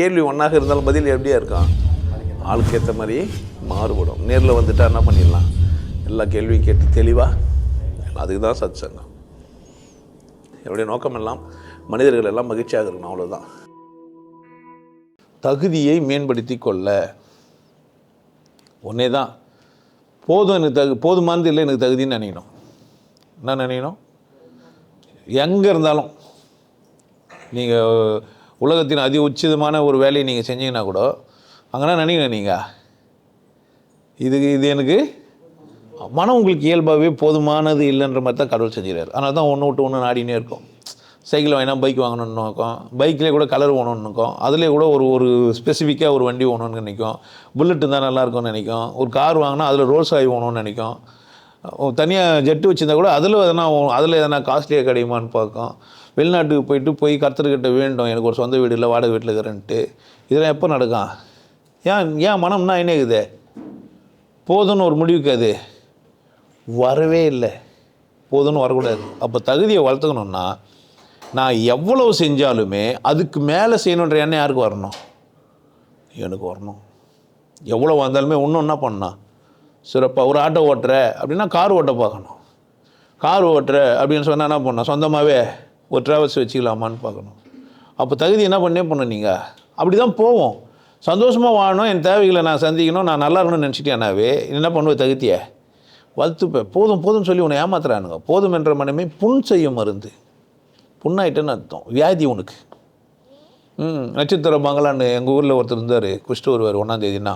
கேள்வி ஒன்றாக இருந்தாலும் பதில் எப்படியா இருக்கான் ஆளுக்கு ஏற்ற மாதிரி மாறுபடும். நேரில் வந்துட்டா என்ன பண்ணிடலாம்? எல்லா கேள்வியும் கேட்டு தெளிவாக அதுக்கு தான் சத் சங்கம் என்னுடைய நோக்கம் எல்லாம் மனிதர்கள் எல்லாம் மகிழ்ச்சியாக இருக்கணும் அவ்வளோதான் தகுதியை மேம்படுத்தி கொள்ள. ஒன்றே தான் போதும் எனக்கு தகு போதுமானது இல்லை எனக்கு தகுதின்னு நினைக்கணும். என்ன நினைக்கணும்? எங்கே இருந்தாலும். நீங்கள் உலகத்தின் அதி உச்சிதமான ஒரு வேலையை நீங்கள் செஞ்சீங்கன்னா கூட அங்கேனா நினைக்கிறேன் நீங்கள் இது இது எனக்கு மனம் உங்களுக்கு இயல்பாகவே போதுமானது இல்லைன்ற மாதிரி தான் கடவுள் செஞ்சுக்கிறார். அதனால தான் ஒன்று விட்டு ஒன்று நாடினே இருக்கும். சைக்கிள் வாங்கினா பைக் வாங்கணும்னு இருக்கும் பைக்லேயே கூட கலர் ஓணும்னு இருக்கும் அதுலேயே கூட ஒரு ஒரு ஸ்பெசிஃபிக்காக ஒரு வண்டி ஓணும்னு நினைக்கும். புல்லட் இருந்தால் நல்லா இருக்கும்னு நினைக்கும். ஒரு கார் வாங்கினா அதில் ரோல்ஸ் ஆகி ஓணும்னு நினைக்கும். தனியாக ஜெட்டு வச்சுருந்தா கூட அதில் எதனா அதில் எதனா காஸ்ட்லியாக கிடைக்குமான்னு பார்க்கும். வெளிநாட்டுக்கு போயிட்டு போய் கர்த்தர்கிட்ட வேண்டும் எனக்கு ஒரு சொந்த வீடு இல்லை வாடகை வீட்டில் இருக்கிறேன்ட்டு. இதெல்லாம் எப்போ நடக்கும்? ஏன் ஏன் மனம்னா என்ன இருக்குது போதும்னு ஒரு முடிவுக்கு அது. வரவே இல்லை. போதும்னு வரக்கூடாது. அப்போ தகுதியை வளர்த்துக்கணுன்னா நான் எவ்வளவு செஞ்சாலுமே அதுக்கு மேலே செய்யணுன்ற எண்ணம் யாருக்கு வரணும்? எனக்கு வரணும். எவ்வளோ வந்தாலுமே இன்னும் என்ன பண்ணணும்? சிறப்பாக ஒரு ஆட்டோ ஓட்டுற அப்படின்னா கார் ஓட்ட பார்க்கணும். கார் ஓட்டுற அப்படின்னு சொன்னால் என்ன பண்ணணும்? சொந்தமாகவே ஒரு ட்ராவல்ஸ் வச்சுக்கலாமான்னு பார்க்கணும். அப்போ தகுதி என்ன பண்ணே பண்ணணும் நீங்கள் அப்படி தான் போவோம். சந்தோஷமாக வாழணும் என் தேவைகளை நான் சந்திக்கணும் நான் நல்லா இருக்கணும்னு நினச்சிட்டேனாவே என்ன பண்ணுவேன் தகுதியை? வளர்த்துப்பேன் போதும் போதும் சொல்லி உன்னை ஏமாத்துறானுங்க. போதும் என்ற மனமே புண் செய்யும் மருந்து. புண்ணாயிட்டேன்னு அர்த்தம். வியாதி உனக்கு. ம் நட்சத்திர பங்களான்னு எங்கள் ஊரில் ஒருத்தர் இருந்தார். குஷ்டு வருவார் ஒன்றாந்தேதினா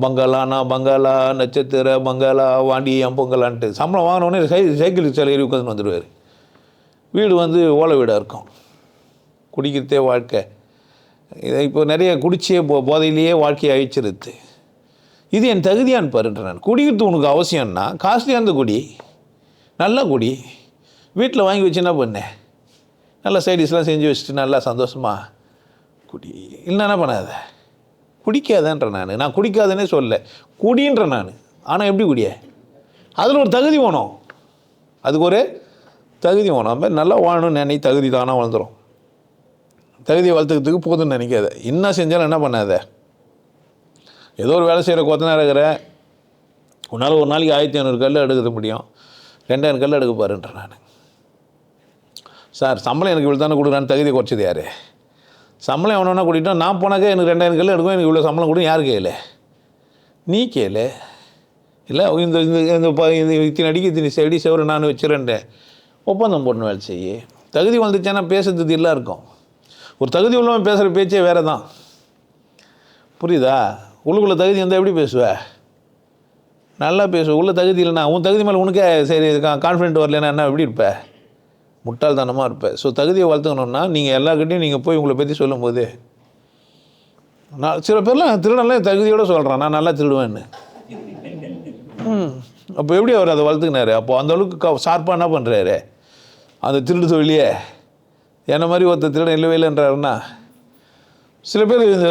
பங்களானா பங்களா நட்சத்திர பங்களா வாண்டி என் பொங்கலான்ட்டு. சம்பளம் வாங்கினோடனே சை சைக்கிள் சில ஏறி உட்காந்து வந்துடுவார் வீடு வந்து ஓலை வீடாக இருக்கும். குடிக்கிறதே வாழ்க்கை. இதை இப்போ நிறைய குடிச்சே போ போதையிலேயே வாழ்க்கையை அழிச்சிருது. இது என் தகுதியான்னு பாருன்ற நான். குடிக்கிறது உனக்கு அவசியம்னா காஸ்ட்லியாக குடி. நல்ல குடி. வீட்டில் வாங்கி வச்சு என்ன பண்ணேன் நல்லா சைடிஸ்லாம் செஞ்சு வச்சுட்டு நல்லா சந்தோஷமாக குடி. இல்லை என்ன பண்ணாத. குடிக்காதன்ற நான். நான் குடிக்காதேன்னே சொல்ல குடின்ற நான். ஆனால் எப்படி குடிய? அதில் ஒரு தகுதி வேணும். அதுக்கு ஒரு தகுதி வேணும். நம்ம நல்லா வாழணும்னு நினை தகுதி தானாக வளர்ந்துடும் தகுதியை வளர்த்துக்கிறதுக்கு போதும்னு நினைக்காத. என்ன செஞ்சாலும் என்ன பண்ணாத? ஏதோ ஒரு வேலை செய்கிற கொத்தனார் இருக்கிற உன்னால் ஒரு நாளைக்கு ஆயிரத்தி ஐநூறு கல் எடுக்க முடியும். ரெண்டாயிரம் கல் எடுக்க பாருன்ற நான். சார் சம்பளம் எனக்கு இவ்வளோ தானே கொடுக்குறான்னு தகுதி குறைச்சது யார்? சம்பளம் எவனா கூட்டிகிட்டோம் நான் போனாக்கா எனக்கு ரெண்டாயிரம் கல் எடுக்கும் எனக்கு இவ்வளோ சம்பளம் கொடுக்கும் யார் கேளு? நீ கேளு. இல்லை இந்த இந்த இந்த ப- இந்த இத்தனை அடிக்கு இத்தனை செடி செவரு நான் வச்சுருந்தேன். ஒப்பந்தம் போடணும் வேலை செய்ய. தகுதி வந்துச்சுன்னா பேசுறது எல்லாம் இருக்கும். ஒரு தகுதி உள்ளவன் பேசுகிற பேச்சே வேறு தான் புரியுதா? உள்ளுக்குள்ள தகுதி இருந்தால் எப்படி பேசுவ? நல்லா பேசுவ உள்ள தகுதி இல்லைனா உன் தகுதி மேலே உனக்கே சரி கான்ஃபிடென்ட் வரலன்னா என்ன எப்படி இருப்பேன் முட்டாள்தனமாக இருப்பேன் ஸோ தகுதியை வளர்த்துக்கணுன்னா நீங்கள் எல்லாருக்கிட்டையும் நீங்கள் போய் உங்களை பற்றி சொல்லும்போது நான் சில பேர்லாம் திருடன்லாம் தகுதியோடு சொல்கிறேன் நான் நல்லா திருடுவேன்னு. ம். அப்போ எப்படி அவர் அதை வளர்த்துக்கினாரு? அப்போ அந்த அளவுக்கு க ஷார்ப்பாக என்ன பண்ணுறாரு அந்த திருடு தொழிலையே என்ன மாதிரி ஒருத்தர் திருடன் இல்லவே இல்லைன்றாருன்னா சில பேர் இந்த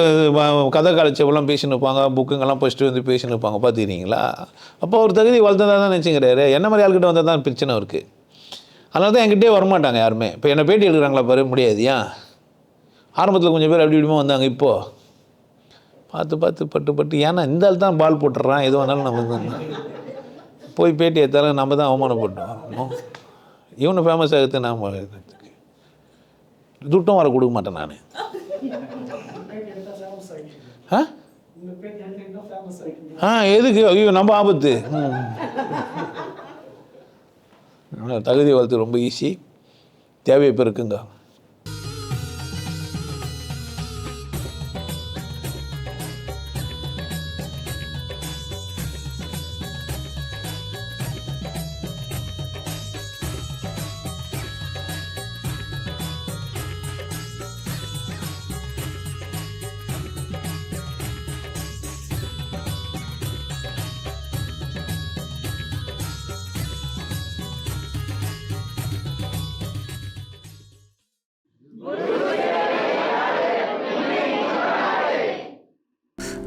கதை காலச்சவெல்லாம் பேசின்னு இருப்பாங்க புக்குங்கெல்லாம் ஃபஸ்ட்டு வந்து பேசின்னு இருப்பாங்க பார்த்துக்கிறீங்களா? அப்போ ஒரு தகுதி வளர்த்ததா தான் நினச்சிங்கிறாரு என்ன மாதிரி ஆள்கிட்ட வந்தால் தான் பிரச்சனை இருக்குது அதனால தான் என்கிட்டே வரமாட்டாங்க யாருமே. இப்போ என்னை பேட்டி எடுக்கிறாங்களா பாரு முடியாது. ஏன்? ஆரம்பத்தில் கொஞ்சம் பேர் அப்படி இப்படிமா வந்தாங்க இப்போது பார்த்து பார்த்து பட்டு பட்டு. ஏன்னா இந்த ஆள் தான் பால் போட்டுடுறான் எது நமக்கு தான் போய் பேட்டி எடுத்தாலும் நம்ம தான் அவமானப்பட்டோம் இவனை ஃபேமஸ் ஆகுது நாம் துட்டம் வர கொடுக்க மாட்டேன் நான். ஆ? ஆ எதுக்கு? ஐயோ நம்ம ஆபத்து. ம். அதனால தகுதி வளர்த்து ரொம்ப ஈஸி தேவை இப்போ